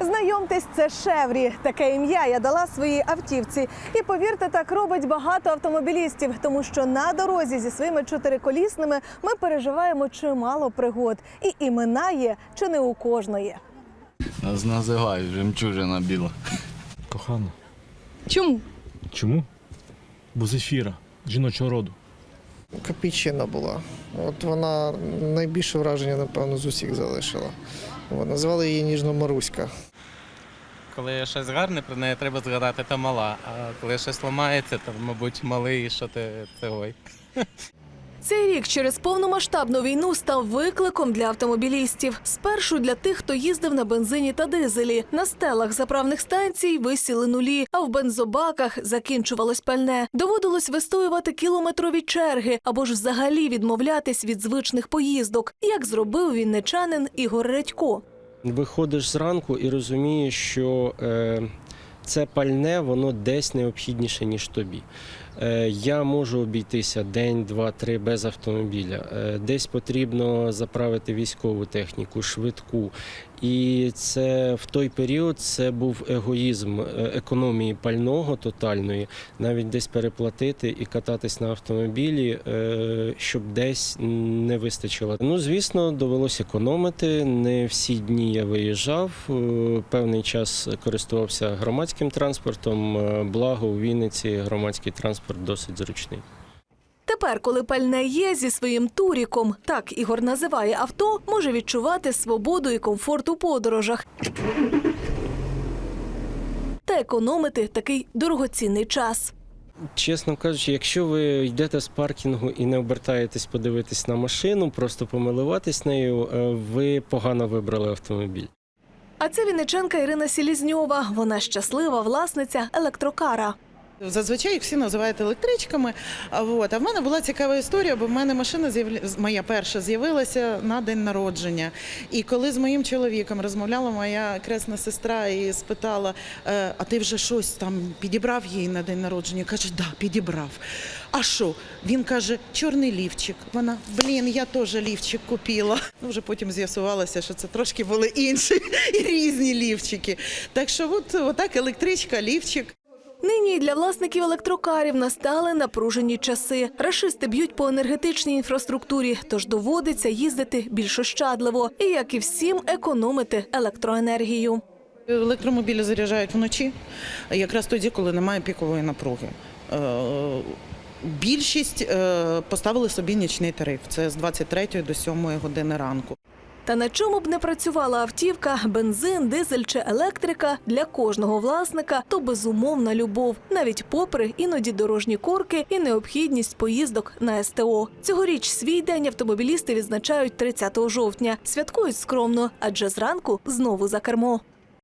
Знайомтесь, це Шеврі. Таке ім'я я дала своїй автівці. І повірте, так робить багато автомобілістів, тому що на дорозі зі своїми чотириколісними ми переживаємо чимало пригод. І імена є чи не у кожної. Нас називають жемчужина біла. Кохана. Чому? Чому? Бо зефіра, жіночого роду. Капічина була. От вона найбільше враження, напевно, з усіх залишила. От, Назвали її ніжно Маруська. Коли щось гарне, про неї треба згадати, то мала. А коли щось ламається, то, мабуть, малий, що ти це ой. Цей рік через повномасштабну війну став викликом для автомобілістів. Спершу для тих, хто їздив на бензині та дизелі. На стелах заправних станцій висіли нулі, а в бензобаках закінчувалось пальне. Доводилось вистоювати кілометрові черги або ж взагалі відмовлятись від звичних поїздок, як зробив вінничанин Ігор Редько. Виходиш зранку і розумієш, що е, це пальне, воно десь необхідніше, ніж тобі. Е, я можу обійтися день, два, три без автомобіля. Е, десь потрібно заправити військову техніку, швидку. І це в той період це був егоїзм е, економії пального тотальної, навіть десь переплатити і кататись на автомобілі, щоб десь не вистачило. Ну, звісно, довелося економити. Не всі дні я виїжджав. Певний час користувався громадським транспортом. Благо у Вінниці громадський транспорт досить зручний. Тепер, коли пальне є зі своїм туріком, так Ігор називає авто, може відчувати свободу і комфорт у подорожах. Та економити такий дорогоцінний час. Чесно кажучи, якщо ви йдете з паркінгу і не обертаєтесь подивитись на машину, просто помилуватись нею, е, ви погано вибрали автомобіль. А це вінниченка Ірина Сілізньова. Вона щаслива власниця електрокара. Зазвичай їх всі називають електричками. А, от. а в мене була цікава історія, бо в мене машина моя перша з'явилася на день народження. І коли з моїм чоловіком розмовляла моя кресна сестра і спитала: «Е, а ти вже щось там підібрав їй на день народження? Каже, да, підібрав. А що? Він каже, чорний лівчик. Вона, блін, я теж лівчик купила. Ну, вже потім з'ясувалося, що це трошки були інші і різні лівчики. Так що, от, отак електричка, лівчик. Нині для власників електрокарів настали напружені часи. Рашисти б'ють по енергетичній інфраструктурі, тож доводиться їздити більш ощадливо і, як і всім, економити електроенергію. Електромобілі заряджають вночі, якраз тоді, коли немає пікової напруги. Е, Більшість е, поставили собі нічний тариф. Це з 23 до 7 години ранку. Та на чому б не працювала автівка, бензин, дизель чи електрика для кожного власника то безумовна любов, навіть попри іноді дорожні корки і необхідність поїздок на СТО. Цьогоріч свій день автомобілісти відзначають 30 жовтня. Святкують скромно, адже зранку знову за кермо.